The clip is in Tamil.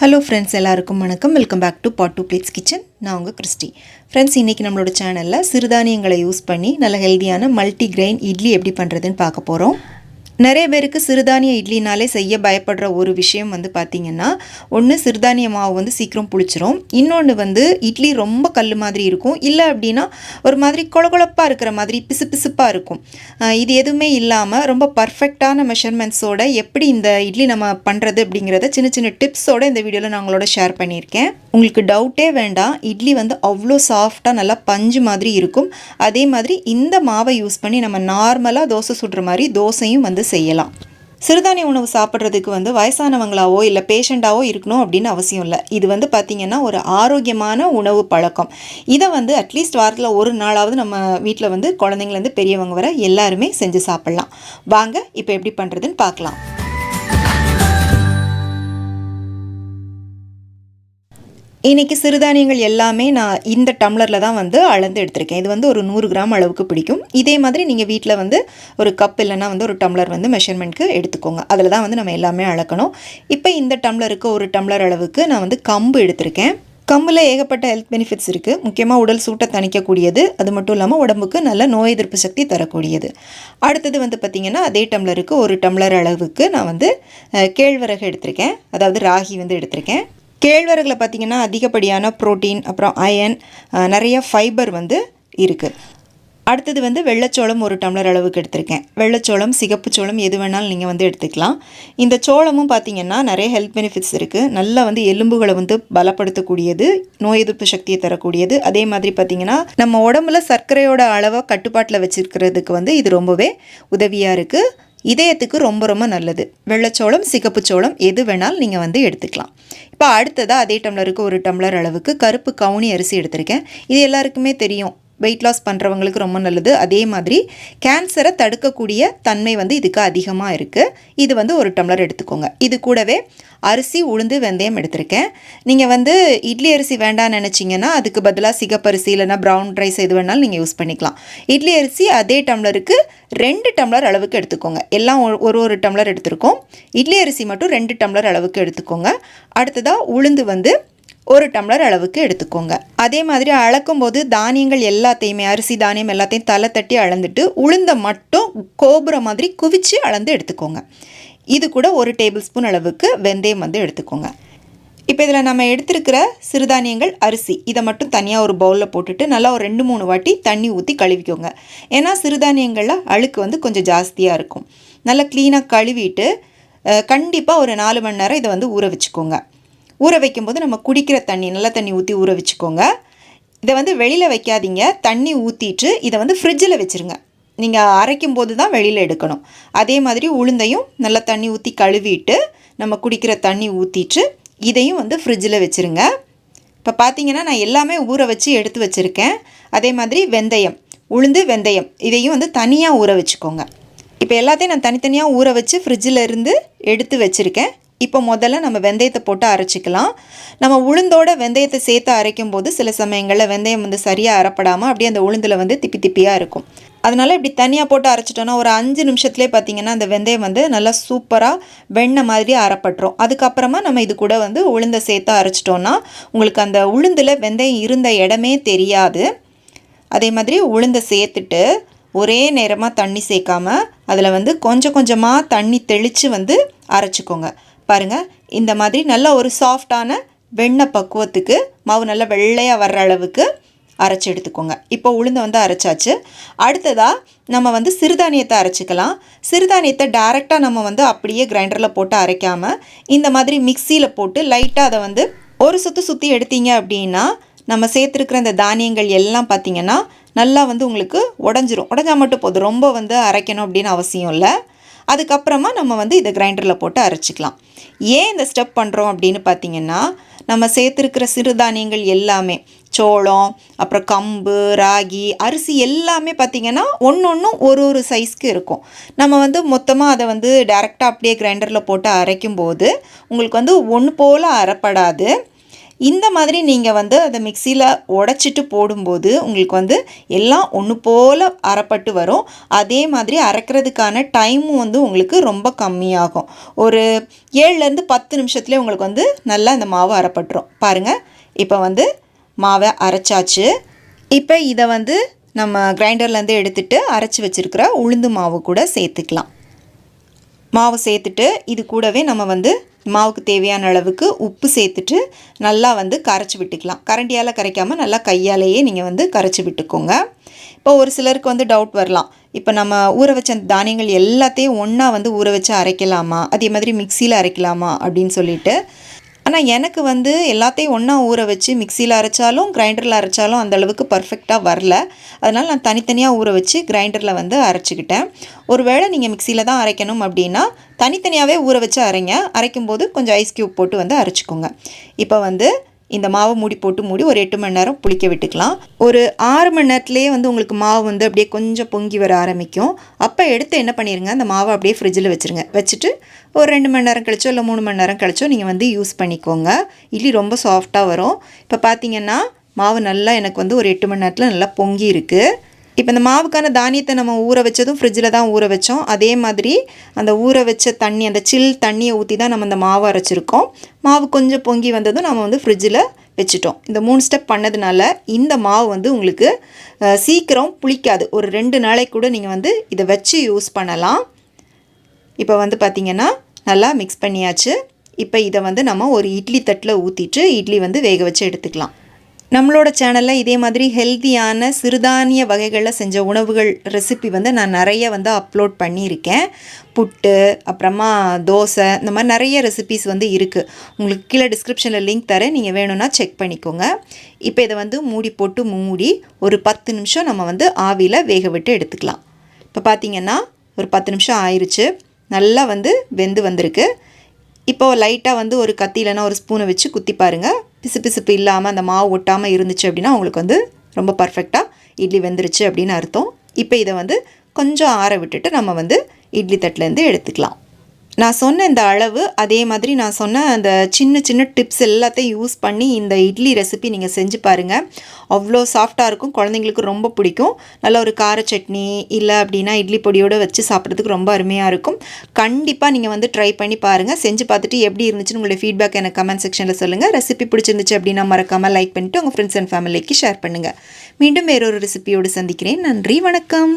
ஹலோ ஃப்ரெண்ட்ஸ் எல்லாருக்கும் வணக்கம். Welcome back to pot to plates kitchen நான் உங்கள் கிறிஸ்டி. ஃப்ரெண்ட்ஸ் இன்றைக்கி நம்மளோட சேனலில் சிறுதானியங்களை யூஸ் பண்ணி நல்ல ஹெல்தியான மல்டி கிரெயின் இட்லி எப்படி பண்ணுறதுன்னு பார்க்க போகிறோம் நிறைய பேருக்கு சிறுதானிய இட்லினாலே செய்ய பயப்படுற ஒரு விஷயம் வந்து பார்த்திங்கன்னா ஒன்று சிறுதானிய மாவு வந்து சீக்கிரம் புளிச்சிரும். இன்னொன்று வந்து இட்லி ரொம்ப கல் மாதிரி இருக்கும். இல்லை அப்படின்னா ஒரு மாதிரி கொழகொழப்பாக இருக்கிற மாதிரி பிசு பிசுப்பாக இருக்கும். இது எதுவுமே இல்லாமல் ரொம்ப பர்ஃபெக்டான மெஷர்மெண்ட்ஸோட எப்படி இந்த இட்லி நம்ம பண்ணுறது அப்படிங்கிறத சின்ன சின்ன டிப்ஸோட இந்த வீடியோவில் நான் உங்களோட ஷேர் பண்ணியிருக்கேன். உங்களுக்கு டவுட்டே வேண்டாம். இட்லி வந்து அவ்வளோ சாஃப்டாக நல்லா பஞ்சு மாதிரி இருக்கும். அதே மாதிரி இந்த மாவை யூஸ் பண்ணி நம்ம நார்மலாக தோசை சுடுற மாதிரி தோசையும் வந்து செய்யலாம். சிறுதானிய உணவு சாப்பிட்றதுக்கு வந்து வயசானவங்களாவோ இல்லை பேஷண்ட்டாவோ இருக்கணும் அப்படின்னு அவசியம் இல்லை. இது வந்து பார்த்திங்கன்னா ஒரு ஆரோக்கியமான உணவு பழக்கம். இதை வந்து அட்லீஸ்ட் வாரத்தில் ஒரு நாளாவது நம்ம வீட்டில் வந்து குழந்தைங்கலேருந்து பெரியவங்க வர எல்லாருமே செஞ்சு சாப்பிட்லாம். வாங்க இப்போ எப்படி பண்ணுறதுன்னு பார்க்கலாம் இன்றைக்கி சிறுதானியங்கள் எல்லாமே நான் இந்த டம்ளரில் தான் வந்து அளந்து எடுத்திருக்கேன். இது வந்து ஒரு நூறு கிராம் அளவுக்கு பிடிக்கும். இதே மாதிரி நீங்கள் வீட்டில் வந்து ஒரு கப் இல்லைன்னா வந்து ஒரு டம்ளர் வந்து மெஷர்மெண்ட்க்கு எடுத்துக்கோங்க. அதில் தான் வந்து நம்ம எல்லாமே அளக்கணும். இப்போ இந்த டம்ளருக்கு ஒரு டம்ளர் அளவுக்கு நான் வந்து கம்பு எடுத்திருக்கேன். கம்பில் ஏகப்பட்ட ஹெல்த் பெனிஃபிட்ஸ் இருக்குது முக்கியமாக உடல் சூட்டை தணிக்கக்கூடியது. அது மட்டும் இல்லாமல் உடம்புக்கு நல்ல நோய் எதிர்ப்பு சக்தி தரக்கூடியது. அடுத்தது வந்து பார்த்திங்கன்னா அதே டம்ளருக்கு ஒரு டம்ளர் அளவுக்கு நான் வந்து கேழ்வரகு எடுத்திருக்கேன். அதாவது ராகி வந்து எடுத்திருக்கேன். கேழ்வரகில் பார்த்திங்கன்னா அதிகப்படியான புரோட்டீன் அப்புறம் அயன் நிறைய ஃபைபர் வந்து இருக்குது அடுத்தது வந்து வெள்ளச்சோளம் ஒரு டம்ளர் அளவுக்கு எடுத்திருக்கேன். வெள்ளச்சோளம் சிகப்பு சோளம் எது வேணாலும் நீங்கள் வந்து எடுத்துக்கலாம். இந்த சோளமும் பார்த்தீங்கன்னா நிறைய ஹெல்த் பெனிஃபிட்ஸ் இருக்குது நல்லா வந்து எலும்புகளை வந்து பலப்படுத்தக்கூடியது நோய் எதிர்ப்பு சக்தியை தரக்கூடியது. அதே மாதிரி பார்த்தீங்கன்னா நம்ம உடம்புல சர்க்கரையோட அளவை கட்டுப்பாட்டில் வச்சுருக்கிறதுக்கு வந்து இது ரொம்பவே உதவியாக இருக்குது இதயத்துக்கு ரொம்ப ரொம்ப நல்லது. வெள்ளச்சோளம் சிகப்பு சோளம் எது வேணாலும் நீங்கள் வந்து எடுத்துக்கலாம். இப்போ அடுத்ததாக அதே டம்ளருக்கு ஒரு டம்ளர் அளவுக்கு கருப்பு கவுனி அரிசி எடுத்திருக்கேன். இது எல்லாருக்குமே தெரியும். வெயிட் லாஸ் பண்ணுறவங்களுக்கு ரொம்ப நல்லது. அதே மாதிரி கேன்சரை தடுக்கக்கூடிய தன்மை வந்து இதுக்கு அதிகமாக இருக்குது இது வந்து ஒரு டம்ளர் எடுத்துக்கோங்க. இது கூடவே அரிசி உளுந்து வெந்தயம் எடுத்திருக்கேன். நீங்கள் வந்து இட்லி அரிசி வேண்டாம்னு நினச்சிங்கன்னா அதுக்கு பதிலாக சிகப்பரிசி இல்லைன்னா ப்ரௌன் ரைஸ் எது வேணாலும் நீங்கள் யூஸ் பண்ணிக்கலாம். இட்லி அரிசி அதே டம்ளருக்கு ரெண்டு டம்ளர் அளவுக்கு எடுத்துக்கோங்க. எல்லாம் ஒரு- ஒரு ஒரு டம்ளர் எடுத்திருக்கோம். இட்லி அரிசி மட்டும் ரெண்டு டம்ளர் அளவுக்கு எடுத்துக்கோங்க. அடுத்ததாக உளுந்து வந்து ஒரு டம்ளர் அளவுக்கு எடுத்துக்கோங்க. அதே மாதிரி அளக்கும் போது தானியங்கள் எல்லாத்தையுமே அரிசி தானியம் எல்லாத்தையும் தலை தட்டி அளந்துட்டு உளுந்த மட்டும் கோபுரம் மாதிரி குவிச்சு அளந்து எடுத்துக்கோங்க. இது கூட ஒரு டேபிள் ஸ்பூன் அளவுக்கு வெந்தயம் வந்து எடுத்துக்கோங்க. இப்போ இதில் நம்ம எடுத்திருக்கிற சிறுதானியங்கள் அரிசி இதை மட்டும் தனியாக ஒரு பவுலில் போட்டுட்டு நல்லா ஒரு ரெண்டு மூணு வாட்டி தண்ணி ஊற்றி கழுவிக்கோங்க. ஏன்னா சிறுதானியங்களில் அழுக்கு வந்து கொஞ்சம் ஜாஸ்தியாக இருக்கும். நல்லா க்ளீனாக கழுவிட்டு கண்டிப்பாக ஒரு நாலு மணி நேரம் இதை வந்து ஊற வச்சுக்கோங்க. ஊற வைக்கும்போது நம்ம குடிக்கிற தண்ணி நல்ல தண்ணி ஊற்றி ஊற வச்சுக்கோங்க. இதை வந்து வெளியில் வைக்காதீங்க. தண்ணி ஊற்றிட்டு இதை வந்து ஃப்ரிட்ஜில் வச்சுருங்க. நீங்கள் அரைக்கும் போது தான் வெளியில் எடுக்கணும். அதே மாதிரி உளுந்தையும் நல்லா தண்ணி ஊற்றி கழுவிட்டு நம்ம குடிக்கிற தண்ணி ஊற்றிட்டு இதையும் வந்து ஃப்ரிட்ஜில் வச்சுருங்க. இப்போ பார்த்தீங்கன்னா நான் எல்லாமே ஊற வச்சு எடுத்து வச்சுருக்கேன். அதே மாதிரி வெந்தயம் உளுந்து வெந்தயம் இதையும் வந்து தனியாக ஊற வச்சுக்கோங்க. இப்போ எல்லாத்தையும் நான் தனித்தனியாக ஊற வச்சு ஃப்ரிட்ஜில் இருந்து எடுத்து வச்சுருக்கேன். இப்போ முதல்ல நம்ம வெந்தயத்தை போட்டு அரைச்சிக்கலாம். நம்ம உளுந்தோட வெந்தயத்தை சேர்த்து அரைக்கும் போது சில சமயங்களில் வெந்தயம் வந்து சரியாக அரைப்படாமல் அப்படியே அந்த உளுந்தில் வந்து திப்பி திப்பியாக இருக்கும். அதனால் இப்படி தனியாக போட்டு அரைச்சிட்டோன்னா ஒரு அஞ்சு நிமிஷத்துலேயே பார்த்தீங்கன்னா அந்த வெந்தயம் வந்து நல்லா சூப்பராக வெண்ணெய் மாதிரி அரைப்பட்டுரும் அதுக்கப்புறமா நம்ம இது கூட வந்து உளுந்தை சேர்த்து அரைச்சிட்டோன்னா உங்களுக்கு அந்த உளுந்தில் வெந்தயம் இருந்த இடமே தெரியாது. அதே மாதிரி உளுந்தை சேர்த்துட்டு ஒரே நேரமாக தண்ணி சேர்க்காம அதில் வந்து கொஞ்சம் கொஞ்சமாக தண்ணி தெளித்து வந்து அரைச்சிக்கோங்க. பாருங்கள் இந்த மாதிரி நல்ல ஒரு சாஃப்டான வெண்ணெய் பக்குவத்துக்கு மாவு நல்லா வெள்ளையாக வர்ற அளவுக்கு அரைச்சி எடுத்துக்கோங்க. இப்போ உளுந்தை வந்து அரைச்சாச்சு. அடுத்ததாக நம்ம வந்து சிறுதானியத்தை அரைச்சிக்கலாம். சிறுதானியத்தை டைரெக்டாக நம்ம வந்து அப்படியே கிரைண்டரில் போட்டு அரைக்காமல் இந்த மாதிரி மிக்சியில் போட்டு லைட்டாக அதை வந்து ஒரு சுற்று சுற்றி எடுத்தீங்க அப்படின்னா நம்ம சேர்த்துருக்கிற இந்த தானியங்கள் எல்லாம் பார்த்தீங்கன்னா நல்லா வந்து உங்களுக்கு உடஞ்சிரும். உடஞ்சா மட்டும் போதும். ரொம்ப வந்து அரைக்கணும் அப்படின்னு அவசியம் இல்லை. அதுக்கப்புறமா நம்ம வந்து இதை கிரைண்டரில் போட்டு அரைச்சிக்கலாம். ஏன் இந்த ஸ்டெப் பண்ணுறோம் அப்படின்னு பார்த்தீங்கன்னா நம்ம சேர்த்துருக்கிற சிறுதானியங்கள் எல்லாமே சோளம் அப்புறம் கம்பு ராகி அரிசி எல்லாமே பார்த்திங்கன்னா ஒன்று ஒன்றும் ஒரு ஒரு சைஸ்க்கு இருக்கும். நம்ம வந்து மொத்தமாக அதை வந்து டேரெக்டாக அப்படியே கிரைண்டரில் போட்டு அரைக்கும் போது உங்களுக்கு வந்து ஒன்று போல் அரைப்படாது. இந்த மாதிரி நீங்கள் வந்து அதை மிக்சியில் உடச்சிட்டு போடும்போது உங்களுக்கு வந்து எல்லாம் ஒன்று போல் அரைப்பட்டு வரும். அதே மாதிரி அரைக்கிறதுக்கான டைமும் வந்து உங்களுக்கு ரொம்ப கம்மியாகும். ஒரு ஏழுலேருந்து பத்து நிமிஷத்துலேயே உங்களுக்கு வந்து நல்லா இந்த மாவு அரைப்பட்டுரும். பாருங்கள் இப்போ வந்து மாவை அரைச்சாச்சு. இப்போ இதை வந்து நம்ம கிரைண்டர்லேருந்து எடுத்துகிட்டு அரைச்சி வச்சுருக்கிற உளுந்து மாவு கூட சேர்த்துக்கலாம். மாவு சேர்த்துட்டு இது கூடவே நம்ம வந்து மாவுக்கு தேவையான அளவுக்கு உப்பு சேர்த்துட்டு நல்லா வந்து கரைச்சி விட்டுக்கலாம். கரண்டியால் கரைக்காமல் நல்லா கையாலேயே நீங்கள் வந்து கரைச்சி விட்டுக்கோங்க. இப்போ ஒரு சிலருக்கு வந்து டவுட் வரலாம். இப்போ நம்ம ஊற வச்ச அந்த தானியங்கள் எல்லாத்தையும் ஒன்றா வந்து ஊற வச்சு அரைக்கலாமா? அதே மாதிரி மிக்சியில் அரைக்கலாமா? அப்படின்னு சொல்லிட்டு ஆனால் எனக்கு வந்து எல்லாத்தையும் ஒன்றா ஊற வச்சு மிக்சியில் அரைச்சாலும் கிரைண்டரில் அரைச்சாலும் அந்தளவுக்கு பர்ஃபெக்டாக வரல. அதனால் நான் தனித்தனியாக ஊற வச்சு கிரைண்டரில் வந்து அரைச்சிக்கிட்டேன். ஒருவேளை நீங்கள் மிக்சியில் தான் அரைக்கணும் அப்படின்னா தனித்தனியாகவே ஊற வச்சு அரைங்க. அரைக்கும்போது கொஞ்சம் ஐஸ் க்யூப் போட்டு வந்து அரைச்சிக்கோங்க. இப்போ வந்து இந்த மாவை மூடி போட்டு மூடி ஒரு எட்டு மணி நேரம் புளிக்க விட்டுக்கலாம். ஒரு ஆறு மணி நேரத்துலேயே வந்து உங்களுக்கு மாவு வந்து அப்படியே கொஞ்சம் பொங்கி வர ஆரம்பிக்கும். அப்போ எடுத்து என்ன பண்ணிடுங்க அந்த மாவை அப்படியே ஃப்ரிட்ஜில் வச்சுருங்க. வச்சுட்டு ஒரு ரெண்டு மணி நேரம் கழிச்சோ இல்லை மூணு மணி நேரம் கழிச்சோ நீங்கள் வந்து யூஸ் பண்ணிக்கோங்க. இட்லி ரொம்ப சாஃப்டாக வரும். இப்போ பார்த்தீங்கன்னா மாவு நல்லா எனக்கு வந்து ஒரு எட்டு மணி நேரத்தில் நல்லா பொங்கி இருக்குது இப்போ இந்த மாவுக்கான தானியத்தை நம்ம ஊற வச்சதும் ஃப்ரிட்ஜில் தான் ஊற வச்சோம். அதே மாதிரி அந்த ஊற வச்ச தண்ணி அந்த சில் தண்ணியை ஊற்றி தான் நம்ம அந்த மாவு அரைச்சிருக்கோம். மாவு கொஞ்சம் பொங்கி வந்ததும் நம்ம வந்து ஃப்ரிட்ஜில் வச்சுட்டோம். இந்த மூணு ஸ்டெப் பண்ணதுனால இந்த மாவு வந்து உங்களுக்கு சீக்கிரம் புளிக்காது. ஒரு ரெண்டு நாளைக்கு கூட நீங்கள் வந்து இதை வச்சு யூஸ் பண்ணலாம். இப்போ வந்து பார்த்திங்கன்னா நல்லா மிக்ஸ் பண்ணியாச்சு. இப்போ இதை வந்து நம்ம ஒரு இட்லி தட்டில் ஊற்றிட்டு இட்லி வந்து வேக வச்சு எடுத்துக்கலாம். நம்மளோட சேனலில் இதே மாதிரி ஹெல்த்தியான சிறுதானிய வகைகளில் செஞ்ச உணவுகள் ரெசிபி வந்து நான் நிறைய வந்து அப்லோட் பண்ணியிருக்கேன். புட்டு அப்புறமா தோசை இந்த மாதிரி நிறைய ரெசிபிஸ் வந்து இருக்குது உங்களுக்கு கீழே டிஸ்கிரிப்ஷனில் லிங்க் தரேன். நீங்கள் வேணும்னா செக் பண்ணிக்கோங்க. இப்போ இதை வந்து மூடி போட்டு மூடி ஒரு பத்து நிமிஷம் நம்ம வந்து ஆவியில் வேக விட்டு எடுத்துக்கலாம். இப்போ பார்த்திங்கன்னா ஒரு பத்து நிமிஷம் ஆயிடுச்சு நல்லா வந்து வெந்து வந்திருக்கு. இப்போது லைட்டாக வந்து ஒரு கத்தியிலனா ஒரு ஸ்பூனை வச்சு குத்தி பாருங்கள் பிசு பிசுப்பு இல்லாமல் அந்த மாவு ஒட்டாமல் இருந்துச்சு அப்படின்னா உங்களுக்கு வந்து ரொம்ப பர்ஃபெக்டாக இட்லி வெந்துருச்சு அப்படின்னு அர்த்தம். இப்போ இதை வந்து கொஞ்சம் ஆற விட்டுட்டு நம்ம வந்து இட்லி தட்டிலேருந்து எடுத்துக்கலாம். நான் சொன்ன இந்த அளவு அதே மாதிரி நான் சொன்ன அந்த சின்ன சின்ன டிப்ஸ் எல்லாத்தையும் யூஸ் பண்ணி இந்த இட்லி ரெசிபி நீங்கள் செஞ்சு பாருங்கள் அவ்வளோ சாஃப்டாக இருக்கும். குழந்தைங்களுக்கு ரொம்ப பிடிக்கும். நல்ல ஒரு கார சட்னி இல்லை அப்படின்னா இட்லி பொடியோடு வச்சு சாப்பிட்றதுக்கு ரொம்ப அருமையாக இருக்கும். கண்டிப்பாக நீங்கள் வந்து ட்ரை பண்ணி பாருங்கள் செஞ்சு பார்த்துட்டு எப்படி இருந்துச்சுன்னு உங்களுடைய ஃபீட்பேக் எனக்கு கமெண்ட் செக்ஷனில் சொல்லுங்கள் ரெசிபி பிடிச்சிருந்துச்சு அப்படின்னா மறக்காமல் லைக் பண்ணிவிட்டு உங்கள் ஃப்ரெண்ட்ஸ் அண்ட் ஃபேமிலிக்கு ஷேர் பண்ணுங்கள் மீண்டும் வேறொரு ரெசிபியோடு சந்திக்கிறேன். நன்றி வணக்கம்.